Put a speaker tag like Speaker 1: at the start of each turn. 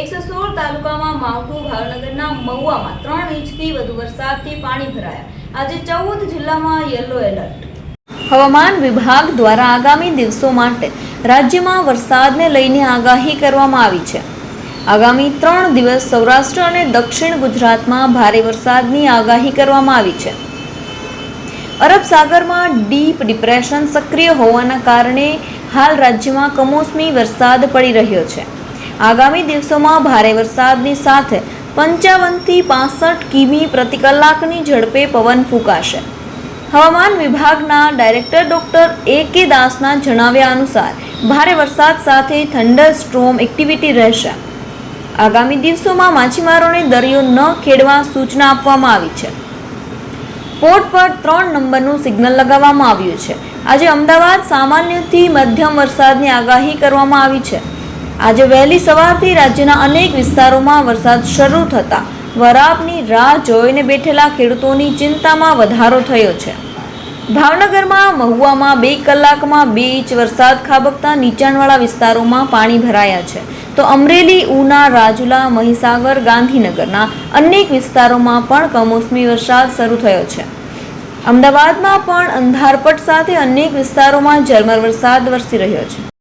Speaker 1: એકસો સોળ તાલુકામાં માવઠું ભાવનગરના મહુવામાં ત્રણ ઇંચથી વધુ વરસાદથી પાણી ભરાયા. આજે ચૌદ જિલ્લામાં યલો એલર્ટ. હવામાન વિભાગ દ્વારા આગામી દિવસો માટે રાજ્યમાં વરસાદને લઈને આગાહી કરવામાં આવી છે. આગામી ત્રણ દિવસ સૌરાષ્ટ્ર અને દક્ષિણ ગુજરાતમાં ભારે વરસાદની આગાહી કરવામાં આવી છે. અરબ સાગરમાં ડીપ ડિપ્રેશન સક્રિય હોવાના કારણે હાલ રાજ્યમાં કમોસમી વરસાદ પડી રહ્યો છે. આગામી દિવસોમાં ભારે વરસાદની સાથે પંચાવનથી પાસઠ કિમી પ્રતિ કલાકની ઝડપે પવન ફૂંકાશે. હવામાન વિભાગના ડાયરેક્ટર ડોક્ટર એ કે દાસના જણાવ્યા અનુસાર, ભારે વરસાદ સાથે થંડર સ્ટ્રોમ એક્ટિવિટી રહેશે. આગામી દિવસોમાં માછીમારોને દરિયો ન ખેડવા સૂચના આપવામાં આવી છે. પોર્ટ પર ત્રણ નંબરનું સિગ્નલ લગાવવામાં આવ્યું છે. આજે અમદાવાદ સામાન્યથી મધ્યમ વરસાદની આગાહી કરવામાં આવી છે. આજે વહેલી સવારથી રાજ્યના અનેક વિસ્તારોમાં વરસાદ શરૂ થતાં વરાપની રાહ જોઈને બેઠેલા ખેડૂતોની ચિંતામાં વધારો થયો છે. ભાવનગરમાં, મહુવામાં બે કલાકમાં બીચ વરસાદ ખાબકતા નીચાણવાળા વિસ્તારોમાં પાણી ભરાયા છે. તો અમરેલી, ઉના, રાજુલા, મહીસાગર, ગાંધીનગરના અનેક વિસ્તારોમાં પણ કમોસમી વરસાદ શરૂ થયો છે. અમદાવાદમાં પણ અંધારપટ સાથે અનેક વિસ્તારોમાં ઝરમર વરસાદ વરસી રહ્યો છે.